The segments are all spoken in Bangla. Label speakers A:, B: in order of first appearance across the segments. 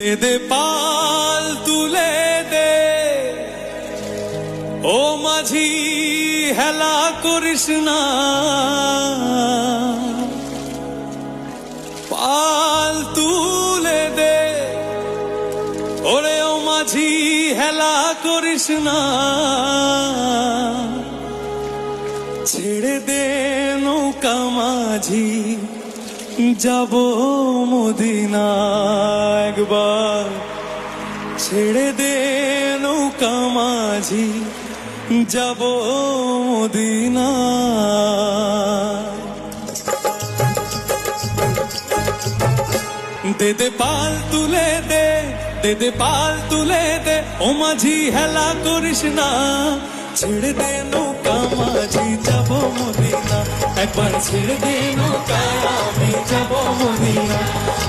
A: দে পাল তুলে দে। ও মাঝি, হেলা করিস না। পাল তুলে দে। ওরে ও মাঝি, হেলা করিস না। ছেড়ে দে নৌকা মাঝি। যাব মদিনা একবার? ছেড়ে দে নৌকা মাঝি, যাব মদিনা দে দে পাল তুলে দে দে দে পাল তুলে দে, ও মাঝি হেলা করিস না। ছেড়ে দে নৌকা মাঝি, যাব মদিনা। একবার ছেড়ে দে নৌকা, আমি যাব মদিনা।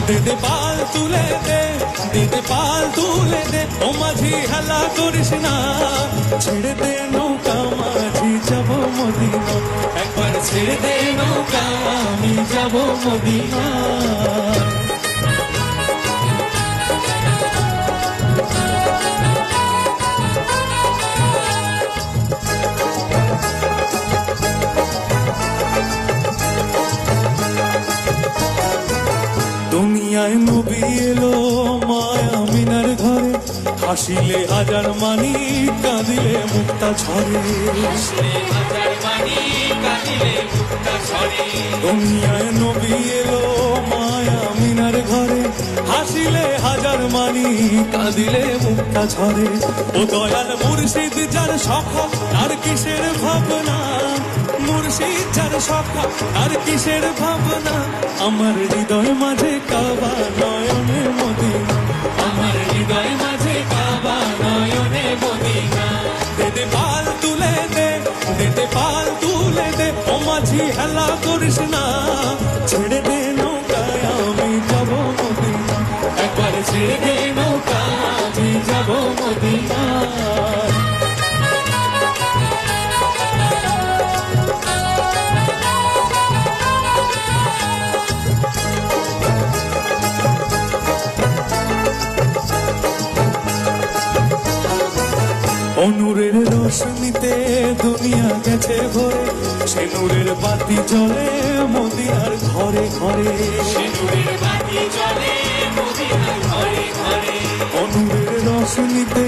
A: দে দে পাল তুলে দে দে দে পাল তুলে দে, ও মাঝি হেলা করিস না। ছেড়ে দে নৌকা মাঝি, যাব মদিনা। একবার ছেড়ে দে নৌকা, আমি যাব মদিনা। হাসিলে হাজার মানি কাঁদিলে মুক্তা ঝরে দুনিয়ায় নবী এলো মায়া মিনার ঘরে। হাসিলে হাজার মানি কাঁদিলে মুক্তা ঝরে ও দয়াল মুর্শিদ যার সখা আর কিসের ভাবনা? মুর্শিদ যার সখা আর কিসের ভাবনা? আমার হৃদয় মাঝে দে পাল তুলে দে দে পাল তুলে দে। ও মাঝি, হেলা করিস না। ছেড়ে দে নৌকায়, আমি যাব মদিনা একবার ছেড়ে দে নৌকা আমি যাব মদিনা অনুরের রোশনিতে দুনিয়া গেছে ভরে। সে নূরের বাতি জ্বলে মদিনার ঘরে ঘরে। অনুরের রোশনিতে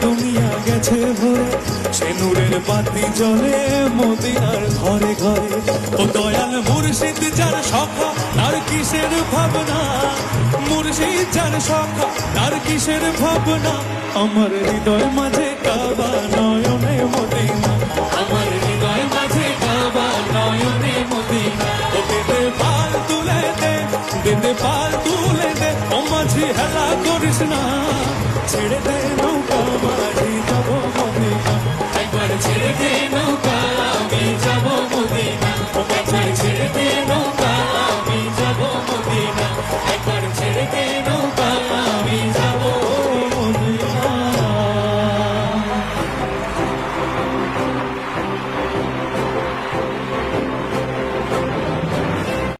A: দুনিয়া গেছে ভরে। সে নূরের বাতি জ্বলে মদিনার ঘরে ঘরে। ও দয়াল মুর্শিদ যার সখা তার কিসের ভাবনা? মুর্শিদ যার সখা তার কিসের ভাবনা? আমার হৃদয় মাঝে কাবা নয়নে মদিনা আমার হৃদয় মাঝে কাবা নয়নে মদিনা ও বেদে পাল তুলে দে বেদে পাল তুলে দে ও মাঝি হেলা করিস না ছেড়ে দে নৌকা মাঝি যাব মদিনা একবার ছেড়ে দে নৌকা আমি যাব মদিনা